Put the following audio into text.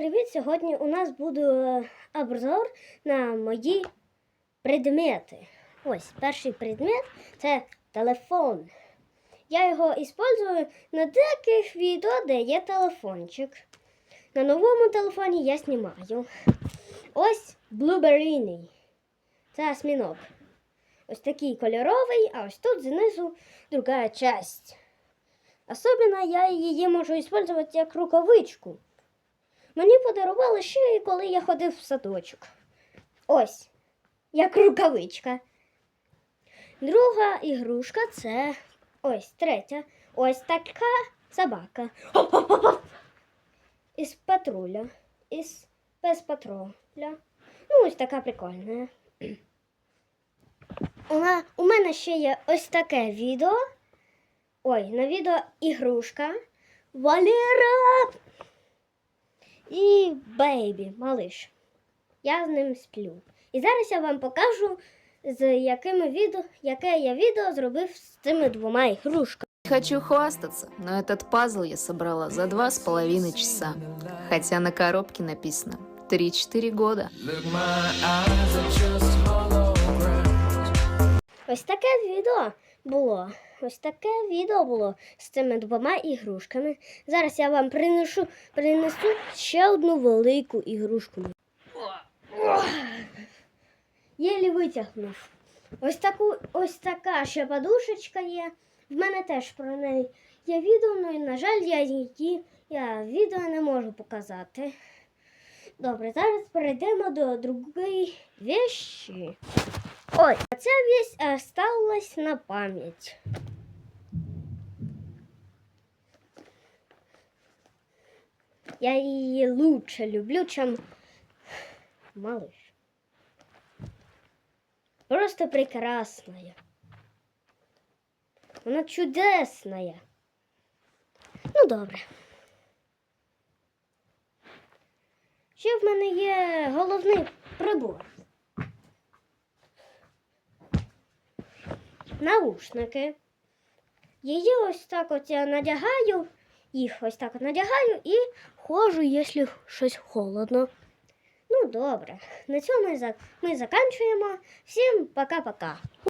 привіт! Сьогодні у нас буде е, обзор на мої предмети. Ось перший предмет це телефон. Я його використовую на деяких відео, де є телефончик. На новому телефоні я знімаю. Ось Blueberry. Це осьміног. Ось такий кольоровий, а ось тут знизу друга часть. Особливо я її можу використовувати як рукавичку. Мені подарували ще і коли я ходив в садочок. Ось, як рукавичка. Друга ігрушка це ось третя. Ось така собака. Із патруля. Із без патруля. Ну, ось така прикольна. Вона, у мене ще є ось таке відео. Ой, на відео ігрушка. Валера! Бейбі, малиш. Я з ним сплю. І зараз я вам покажу, з якими відео, яке я відео зробив з цими двома ігрушками. Хочу хвастаться, но этот пазл я собрала за два с половиной часа. Хотя на коробке написано 3-4 года. Ось таке відео було. Ось таке відео було з цими двома ігрушками. Зараз я вам принесу, принесу ще одну велику ігрушку. Єлі витягнув. Ось таку, ось така ще подушечка є. В мене теж про неї є відео, ну і, на жаль, я її я відео не можу показати. Добре, зараз перейдемо до другої вещі. Ой, а ця вещь осталась на пам'ять. Я її лучше люблю, чем малыш. Просто прекрасная. Вона чудесная. Ну, добре. Ще в мене є головний прибор. Наушники. Її ось так от я надягаю, їх ось так надягаю і ходжу, якщо щось холодно. Ну, добре. На цьому ми, зак- ми заканчуємо. Всім пока-пока.